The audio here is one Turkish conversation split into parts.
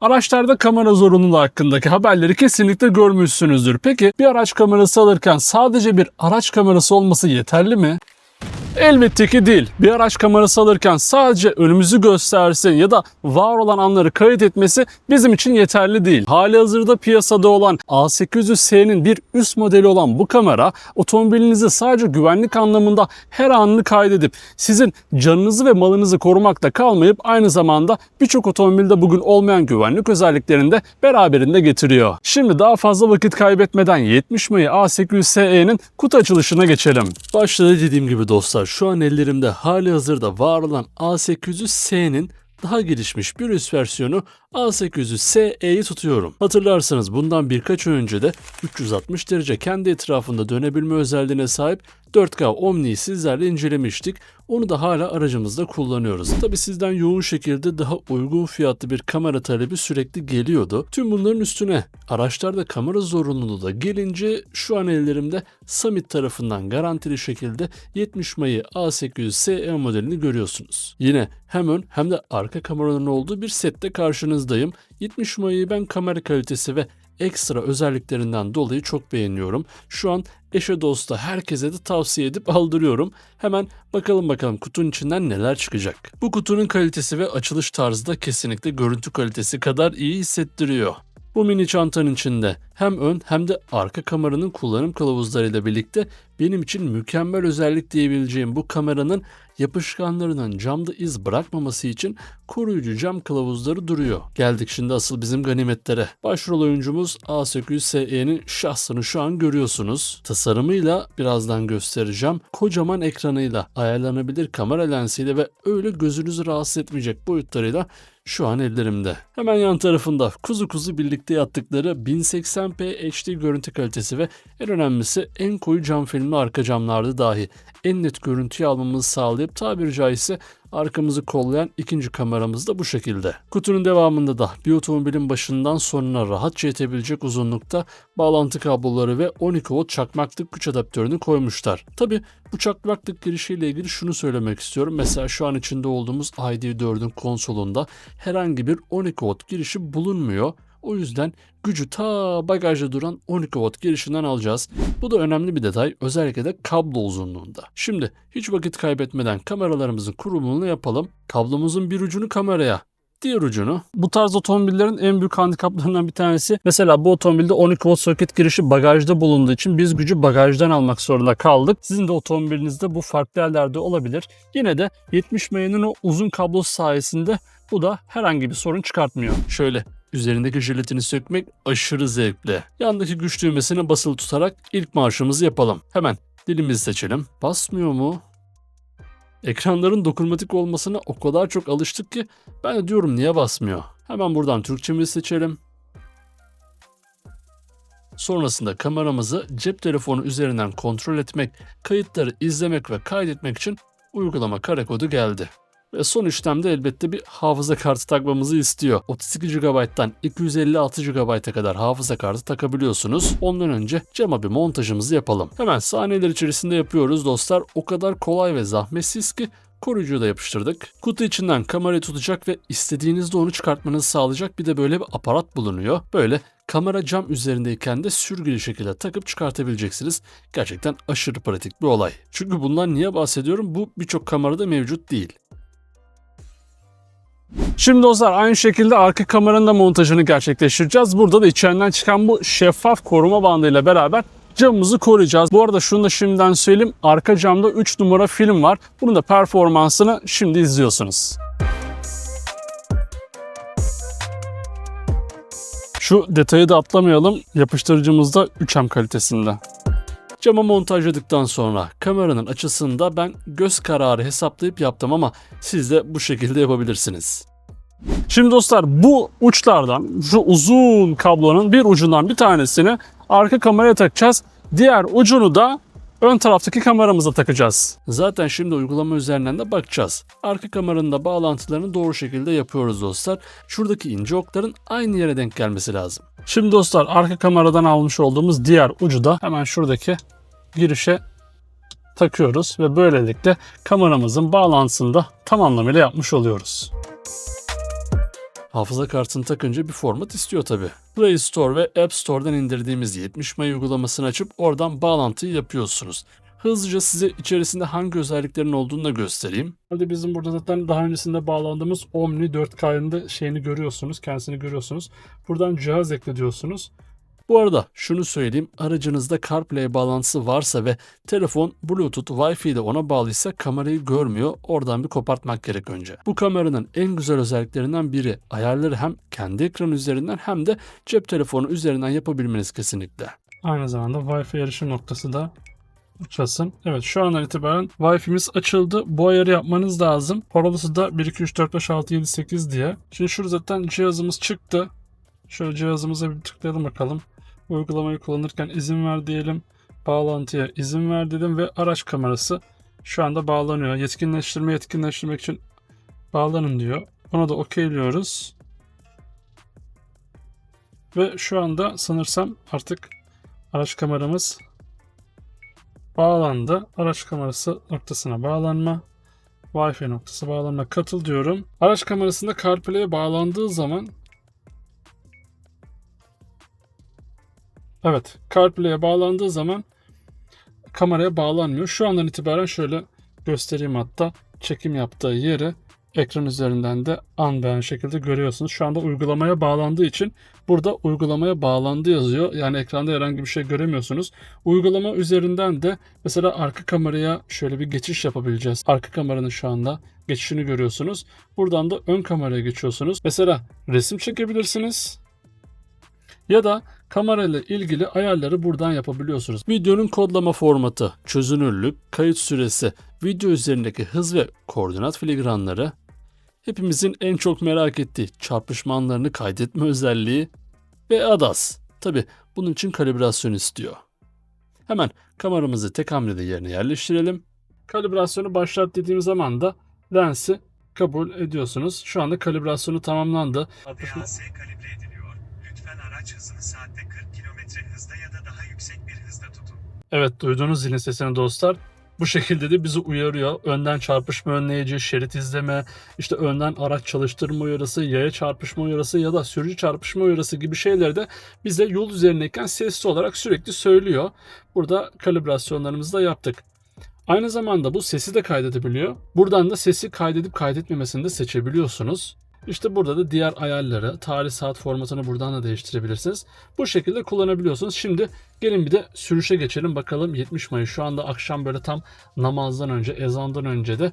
Araçlarda kamera zorunluluğu hakkındaki haberleri kesinlikle görmüşsünüzdür. Peki bir araç kamerası alırken sadece bir araç kamerası olması yeterli mi? Elbette ki değil. Bir araç kamerası alırken sadece önümüzü göstersin ya da var olan anları kayıt etmesi bizim için yeterli değil. Hali hazırda piyasada olan A800S'nin bir üst modeli olan bu kamera otomobilinizi sadece güvenlik anlamında her anını kaydedip sizin canınızı ve malınızı korumakta kalmayıp aynı zamanda birçok otomobilde bugün olmayan güvenlik özelliklerini de beraberinde getiriyor. Şimdi daha fazla vakit kaybetmeden 70 Mayı A800SE'nin kutu açılışına geçelim. Başta dediğim gibi dostlar şu an ellerimde hali hazırda var olan A800S'nin daha gelişmiş bir üst versiyonu A800SE'yi tutuyorum. Hatırlarsanız bundan birkaç önce de 360 derece kendi etrafında dönebilme özelliğine sahip 4K Omni'yi sizlerle incelemiştik. Onu da hala aracımızda kullanıyoruz. Tabi sizden yoğun şekilde daha uygun fiyatlı bir kamera talebi sürekli geliyordu. Tüm bunların üstüne araçlarda kamera zorunluluğu da gelince şu an ellerimde Summit tarafından garantili şekilde 70 Mayı A800SE modelini görüyorsunuz. Yine hem ön hem de arka kameranın olduğu bir sette karşınızdayım. 70 Mayı'yı ben kamera kalitesi ve ekstra özelliklerinden dolayı çok beğeniyorum. Şu an eşe dosta herkese de tavsiye edip aldırıyorum. Hemen bakalım bakalım kutunun içinden neler çıkacak. Bu kutunun kalitesi ve açılış tarzı da kesinlikle görüntü kalitesi kadar iyi hissettiriyor. Bu mini çantanın içinde hem ön hem de arka kameranın kullanım kılavuzlarıyla birlikte benim için mükemmel özellik diyebileceğim bu kameranın yapışkanlarının camda iz bırakmaması için koruyucu cam kılavuzları duruyor. Geldik şimdi asıl bizim ganimetlere. Başrol oyuncumuz A800SE'nin şahsını şu an görüyorsunuz. Tasarımıyla birazdan göstereceğim. Kocaman ekranıyla, ayarlanabilir kamera lensiyle ve öyle gözünüzü rahatsız etmeyecek boyutlarıyla şu an ellerimde. Hemen yan tarafında kuzu kuzu birlikte yattıkları 1080p HD görüntü kalitesi ve en önemlisi en koyu cam filmli arka camlarda dahi en net görüntüyü almamızı sağlayıp tabiri caizse arkamızı kollayan ikinci kameramız da bu şekilde. Kutunun devamında da bir otomobilin başından sonuna rahatça yetebilecek uzunlukta bağlantı kabloları ve 12 volt çakmaklık güç adaptörünü koymuşlar. Tabi bu çakmaklık girişiyle ilgili şunu söylemek istiyorum. Mesela şu an içinde olduğumuz ID4'ün konsolunda herhangi bir 12 volt girişi bulunmuyor. O yüzden gücü ta bagajda duran 12 volt girişinden alacağız. Bu da önemli bir detay özellikle de kablo uzunluğunda. Şimdi hiç vakit kaybetmeden kameralarımızın kurulumunu yapalım. Kablomuzun bir ucunu kameraya, diğer ucunu. Bu tarz otomobillerin en büyük handikaplarından bir tanesi mesela bu otomobilde 12 volt soket girişi bagajda bulunduğu için biz gücü bagajdan almak zorunda kaldık. Sizin de otomobilinizde bu farklı yerlerde olabilir. Yine de 70 mayının o uzun kablosu sayesinde bu da herhangi bir sorun çıkartmıyor. Şöyle Üzerindeki jiletini sökmek aşırı zevkli. Yandaki güç düğmesine basılı tutarak ilk marşımızı yapalım. Hemen dilimizi seçelim. Basmıyor mu? Ekranların dokunmatik olmasına o kadar çok alıştık ki ben de diyorum niye basmıyor. Hemen buradan Türkçemizi seçelim. Sonrasında kameramızı cep telefonu üzerinden kontrol etmek, kayıtları izlemek ve kaydetmek için uygulama kare kodu geldi. Ve son işlemde elbette bir hafıza kartı takmamızı istiyor. 32 GB'dan 256 GB'a kadar hafıza kartı takabiliyorsunuz. Ondan önce cama bir montajımızı yapalım. Hemen saniyeler içerisinde yapıyoruz dostlar. O kadar kolay ve zahmetsiz ki koruyucuyu da yapıştırdık. Kutu içinden kamerayı tutacak ve istediğinizde onu çıkartmanızı sağlayacak bir de böyle bir aparat bulunuyor. Böyle kamera cam üzerindeyken de sürgülü şekilde takıp çıkartabileceksiniz. Gerçekten aşırı pratik bir olay. Çünkü bundan niye bahsediyorum? Bu birçok kamerada mevcut değil. Şimdi dostlar aynı şekilde arka kameranın da montajını gerçekleştireceğiz. Burada da içeriden çıkan bu şeffaf koruma bandıyla beraber camımızı koruyacağız. Bu arada şunu da şimdiden söyleyeyim. Arka camda 3 numara film var. Bunun da performansını şimdi izliyorsunuz. Şu detayı da atlamayalım. Yapıştırıcımız da 3M kalitesinde. Cama montajladıktan sonra kameranın açısını da ben göz kararı hesaplayıp yaptım ama siz de bu şekilde yapabilirsiniz. Şimdi dostlar bu uçlardan şu uzun kablonun bir ucundan bir tanesini arka kameraya takacağız. Diğer ucunu da ön taraftaki kameramıza takacağız. Zaten şimdi uygulama üzerinden de bakacağız. Arka kameranın da bağlantılarını doğru şekilde yapıyoruz dostlar. Şuradaki ince okların aynı yere denk gelmesi lazım. Şimdi dostlar arka kameradan almış olduğumuz diğer ucu da hemen şuradaki girişe takıyoruz ve böylelikle kameramızın bağlantısını da tam anlamıyla yapmış oluyoruz. Hafıza kartını takınca bir format istiyor tabi. Play Store ve App Store'dan indirdiğimiz 70 May uygulamasını açıp oradan bağlantıyı yapıyorsunuz. Hızlıca size içerisinde hangi özelliklerin olduğunu da göstereyim. Hadi bizim burada zaten daha öncesinde bağlandığımız Omni 4K'nın da şeyini görüyorsunuz, kendisini görüyorsunuz. Buradan cihaz ekle diyorsunuz. Bu arada şunu söyleyeyim. Aracınızda CarPlay bağlantısı varsa ve telefon Bluetooth, Wi-Fi ile ona bağlıysa kamerayı görmüyor. Oradan bir kopartmak gerek önce. Bu kameranın en güzel özelliklerinden biri ayarları hem kendi ekran üzerinden hem de cep telefonu üzerinden yapabilmeniz kesinlikle. Aynı zamanda Wi-Fi erişim noktası da açılsın. Evet şu andan itibaren Wi-Fi'miz açıldı. Bu ayarı yapmanız lazım. Parolası da 1, 2, 3, 4, 5, 6, 7, 8 diye. Şimdi şurada zaten cihazımız çıktı. Şöyle cihazımıza bir tıklayalım bakalım. Uygulamayı kullanırken izin ver diyelim. Bağlantıya izin ver dedim ve araç kamerası şu anda bağlanıyor. Yetkinleştirme yetkinleştirmek için bağlanın diyor. Ona da okeyliyoruz. Ve şu anda sanırsam artık araç kameramız bağlandı. Araç kamerası noktasına bağlanma. Wi-Fi noktası bağlanma katıl diyorum. Araç kamerasında CarPlay'e bağlandığı zaman Evet, CarPlay'e bağlandığı zaman kameraya bağlanmıyor. Şu andan itibaren şöyle göstereyim hatta çekim yaptığı yeri ekran üzerinden de an beyan şekilde görüyorsunuz. Şu anda uygulamaya bağlandığı için burada uygulamaya bağlandı yazıyor. Yani ekranda herhangi bir şey göremiyorsunuz. Uygulama üzerinden de mesela arka kameraya şöyle bir geçiş yapabileceğiz. Arka kameranın şu anda geçişini görüyorsunuz. Buradan da ön kameraya geçiyorsunuz. Mesela resim çekebilirsiniz. Ya da kamerayla ilgili ayarları buradan yapabiliyorsunuz. Videonun kodlama formatı, çözünürlük, kayıt süresi, video üzerindeki hız ve koordinat filigranları, hepimizin en çok merak ettiği çarpışma anlarını kaydetme özelliği ve ADAS. Tabi bunun için kalibrasyon istiyor. Hemen kameramızı tek hamlede yerine yerleştirelim. Kalibrasyonu başlat dediğim zaman da lensi kabul ediyorsunuz. Şu anda kalibrasyonu tamamlandı. DAS kalibre ediliyor. Araç hızını saatte 40 km hızda ya da daha yüksek bir hızda tutun. Evet duyduğunuz zilin sesini dostlar. Bu şekilde de bizi uyarıyor. Önden çarpışma önleyici, şerit izleme, işte önden araç çalıştırma uyarısı, yaya çarpışma uyarısı ya da sürücü çarpışma uyarısı gibi şeyleri de bize yol üzerindeyken sesli olarak sürekli söylüyor. Burada kalibrasyonlarımızı da yaptık. Aynı zamanda bu sesi de kaydedebiliyor. Buradan da sesi kaydedip kaydetmemesini de seçebiliyorsunuz. İşte burada da diğer ayarları, tarih saat formatını buradan da değiştirebilirsiniz. Bu şekilde kullanabiliyorsunuz. Şimdi gelin bir de sürüşe geçelim bakalım 70 Mayıs şu anda akşam böyle tam namazdan önce, ezandan önce de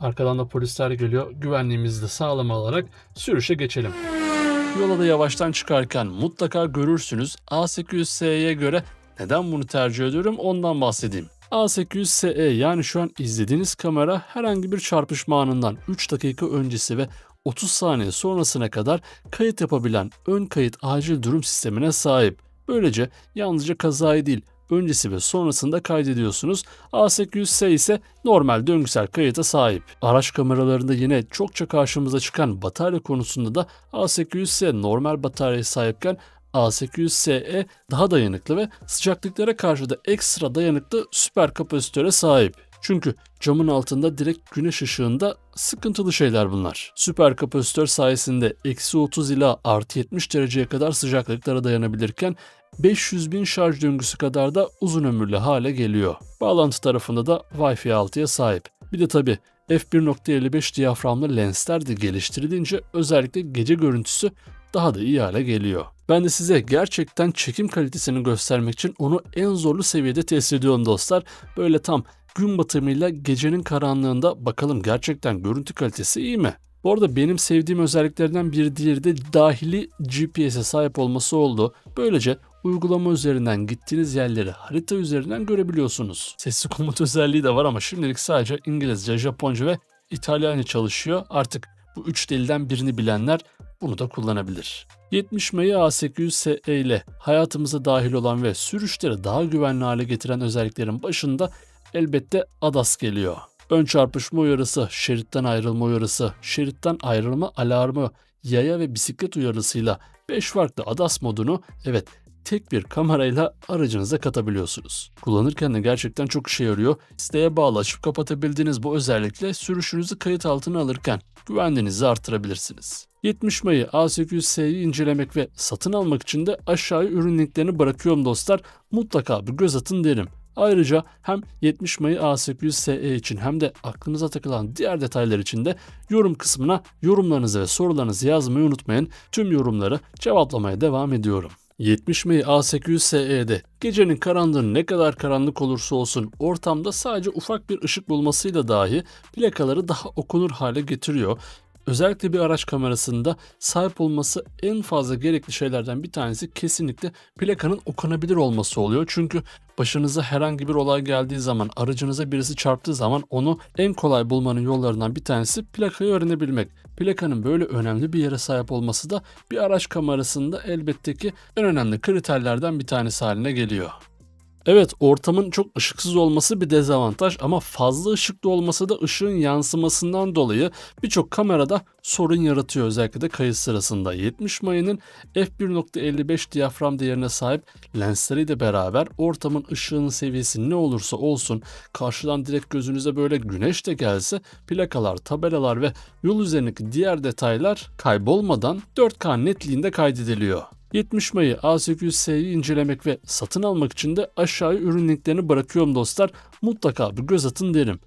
arkadan da polisler geliyor. Güvenliğimizi de sağlam alarak sürüşe geçelim. Yola da yavaştan çıkarken mutlaka görürsünüz A800S'ye göre neden bunu tercih ediyorum ondan bahsedeyim. A800SE yani şu an izlediğiniz kamera herhangi bir çarpışma anından 3 dakika öncesi ve 30 saniye sonrasına kadar kayıt yapabilen ön kayıt acil durum sistemine sahip. Böylece yalnızca kazayı değil öncesi ve sonrasında kaydediyorsunuz. A800S ise normal döngüsel kayıta sahip. Araç kameralarında yine çokça karşımıza çıkan batarya konusunda da A800S normal bataryaya sahipken A800SE daha dayanıklı ve sıcaklıklara karşı da ekstra dayanıklı süper kapasitöre sahip. Çünkü camın altında direkt güneş ışığında sıkıntılı şeyler bunlar. Süper kapasitör sayesinde eksi 30 ila artı 70 dereceye kadar sıcaklıklara dayanabilirken 500 bin şarj döngüsü kadar da uzun ömürlü hale geliyor. Bağlantı tarafında da Wi-Fi 6'ya sahip. Bir de tabi f1.55 diyaframlı lensler de geliştirilince özellikle gece görüntüsü daha da iyi hale geliyor. Ben de size gerçekten çekim kalitesini göstermek için onu en zorlu seviyede test ediyorum dostlar. Böyle tam gün batımıyla gecenin karanlığında bakalım gerçekten görüntü kalitesi iyi mi? Bu arada benim sevdiğim özelliklerden bir diğeri de dahili GPS'e sahip olması oldu. Böylece uygulama üzerinden gittiğiniz yerleri harita üzerinden görebiliyorsunuz. Sesli komut özelliği de var ama şimdilik sadece İngilizce, Japonca ve İtalyanca çalışıyor. Artık bu üç dilden birini bilenler bunu da kullanabilir. 70 Mayı A800SE ile hayatımıza dahil olan ve sürüşleri daha güvenli hale getiren özelliklerin başında elbette ADAS geliyor. Ön çarpışma uyarısı, şeritten ayrılma uyarısı, şeritten ayrılma alarmı, yaya ve bisiklet uyarısıyla 5 farklı ADAS modunu evet tek bir kamerayla aracınıza katabiliyorsunuz. Kullanırken de gerçekten çok işe yarıyor. İsteğe bağlı açıp kapatabildiğiniz bu özellikle sürüşünüzü kayıt altına alırken güvenliğinizi artırabilirsiniz. 70 Mayı A800S'yi incelemek ve satın almak için de aşağıya ürün linklerini bırakıyorum dostlar. Mutlaka bir göz atın derim. Ayrıca hem 70 Mayı A800SE için hem de aklınıza takılan diğer detaylar için de yorum kısmına yorumlarınızı ve sorularınızı yazmayı unutmayın. Tüm yorumları cevaplamaya devam ediyorum. 70 Mayı A800SE'de gecenin karanlığı ne kadar karanlık olursa olsun ortamda sadece ufak bir ışık bulmasıyla dahi plakaları daha okunur hale getiriyor. Özellikle bir araç kamerasında sahip olması en fazla gerekli şeylerden bir tanesi kesinlikle plakanın okunabilir olması oluyor. Çünkü başınıza herhangi bir olay geldiği zaman, aracınıza birisi çarptığı zaman onu en kolay bulmanın yollarından bir tanesi plakayı öğrenebilmek. Plakanın böyle önemli bir yere sahip olması da bir araç kamerasında elbette ki en önemli kriterlerden bir tanesi haline geliyor. Evet ortamın çok ışıksız olması bir dezavantaj ama fazla ışıklı olması da ışığın yansımasından dolayı birçok kamerada sorun yaratıyor özellikle de kayıt sırasında. 70 mayının f1.55 diyafram değerine sahip lensleriyle beraber ortamın ışığının seviyesi ne olursa olsun karşıdan direkt gözünüze böyle güneş de gelse plakalar, tabelalar ve yol üzerindeki diğer detaylar kaybolmadan 4K netliğinde kaydediliyor. 70 Mayı A800S'yi incelemek ve satın almak için de aşağıya ürün linklerini bırakıyorum dostlar. Mutlaka bir göz atın derim.